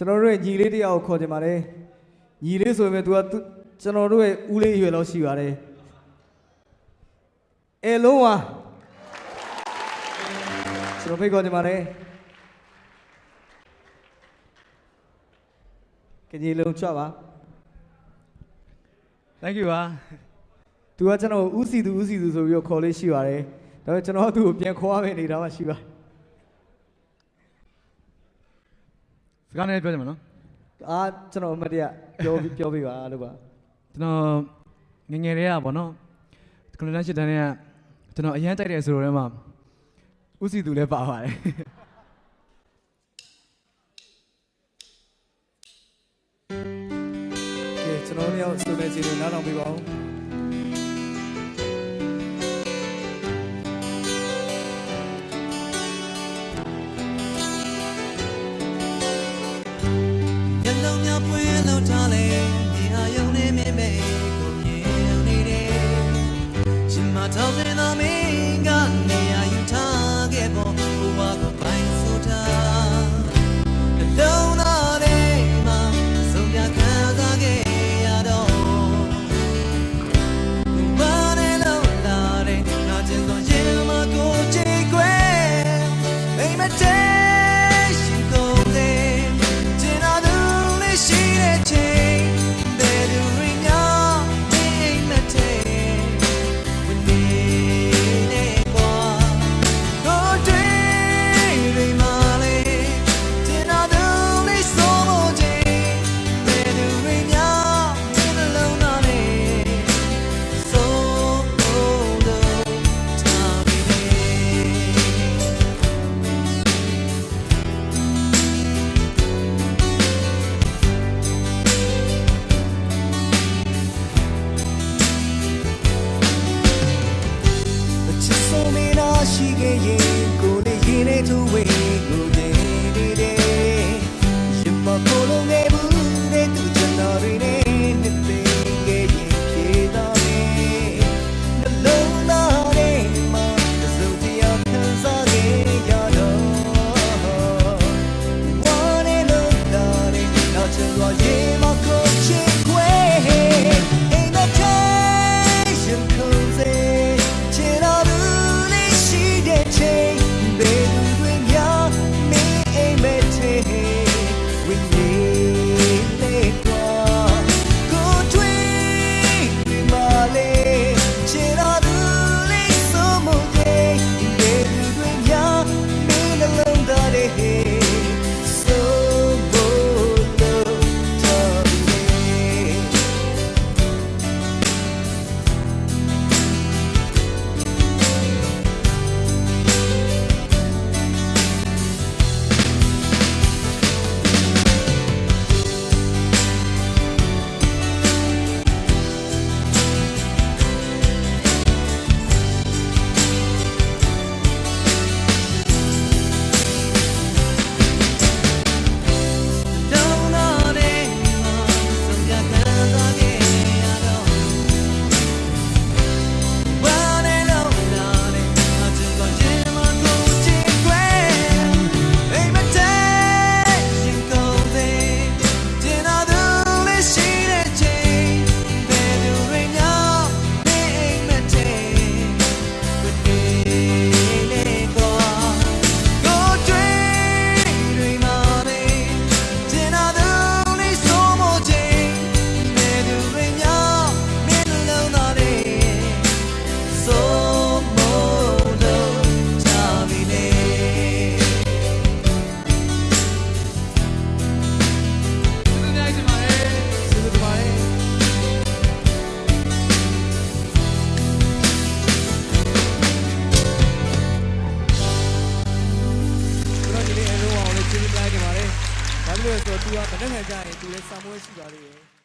ကျွန်တော်တို့ရဲ့ညီလေးတစ်ယောက်ကိုခေါ်ကြပါတယ်ညီလေးဆိုပေမဲ့ तू ကသူကျွန်တော်တို့ရဲ့ဦးလေးအရွယ်လောက်ရှိပါတယ်အဲလုံးဝကျွန်တော်ဖိတ်ခေါ်ကြပါတယ်ကကြီးလုံးချွတ်ပါ thank you ပါသူကကျွန်တော်ကိုဥစီသူဥစီသူဆိုပြီးတော့ခေါ်လေးရှိပါတယ်ဒါပေမဲ့ကျွန်တော်ကသူ့ကိုပြန်ခေါ်ရမယ့်အနေထားမှရှိပါ စကားနဲ့ပြောကြမှာနော်အာကျွန်တော်အမတ်တရပြောပြောပြပါလို့ပါကျွန်တော်ငယ်ငယ်လေးကပေါ့နော်ကလန်ရှစ်တန်းလေးကကျွန်တော်အရန်ကြိုက်တယ်ဆိုတော့လည်းမှဥစီသူလည်းပါပါတယ်ကဲကျွန်တော်တို့ရောက်ဆိုမဲ့စီလို့နားထောင်ပြပါဦး ရှင်မထောက်တဲ့နာ me na she get ye go de ye ne to we go de လို့လဲဆိုတော့ तू ကမနေ့ကကြာရင် तू လည်းစာမွေးရှိပါသေးတယ်